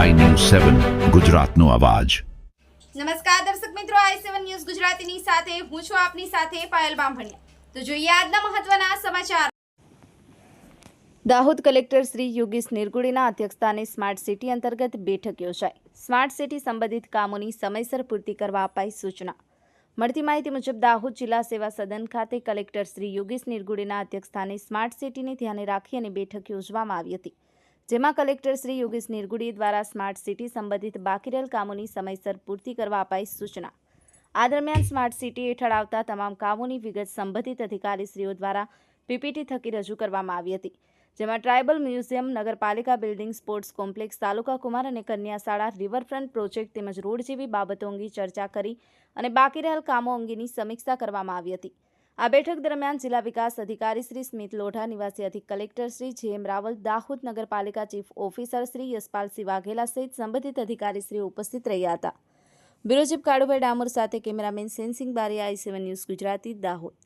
સેવન ગુજરાતનો અવાજ. નમસ્કાર દર્શક મિત્રો આઈ સેવન ન્યૂઝ ગુજરાતીની સાથે હું છું આપની સાથે પાયલ બામભણિયા. તો જોઈએ આજના મહત્વના સમાચાર. દાહોદ કલેક્ટર શ્રી યોગેશ નિરગુડીના અધ્યક્ષસ્થાને સ્માર્ટ સિટી અંતર્ગત બેઠક યોજાઈ. સ્માર્ટ સિટી સંબંધિત કામોની સમયસર પૂર્તિ કરવા અપાઈ સૂચના. મળતી માહિતી મુજબ દાહોદ જિલ્લા સેવા સદન ખાતે કલેક્ટર શ્રી યોગેશ નિર્ગુડેના અધ્યક્ષસ્થાને સ્માર્ટ સિટીને ધ્યાને રાખી અને બેઠક યોજવામાં આવી હતી. જેમાં કલેક્ટર શ્રી યોગેશ નિર્ગુડી દ્વારા સ્માર્ટ સિટી સંબંધિત બાકી રહેલ કામોની સમયસર પૂર્તિ કરવા અપાઈ સૂચના. આ દરમિયાન સ્માર્ટ સિટી હેઠળ આવતા તમામ કામોની વિગત સંબંધિત અધિકારીશ્રીઓ દ્વારા પીપીટી થકી રજૂ કરવામાં આવી હતી, જેમાં ટ્રાયબલ મ્યુઝિયમ, નગરપાલિકા બિલ્ડિંગ, સ્પોર્ટ્સ કોમ્પ્લેક્સ, તાલુકા કુમાર અને કન્યા શાળા રિવરફ્રન્ટ પ્રોજેક્ટ તેમજ રોડ જેવી બાબતો અંગે ચર્ચા કરી અને બાકી રહેલ કામો અંગેની સમીક્ષા કરવામાં આવી હતી. આ બેઠક દરમિયાન જિલ્લા વિકાસ અધિકારી શ્રી સ્મિત લોઢા, નિવાસી અધિક કલેક્ટર શ્રી જે એમ રાવલ, દાહોદ નગરપાલિકા ચીફ ઓફિસર શ્રી યશપાલસિંહ વાઘેલા સહિત સંબંધિત અધિકારી શ્રી ઉપસ્થિત રહ્યા હતા. બ્યુરો ચીફ કાળુભાઈ ડામોર સાથે cameraman Sensing Bari I seven news Gujarati, Dahod.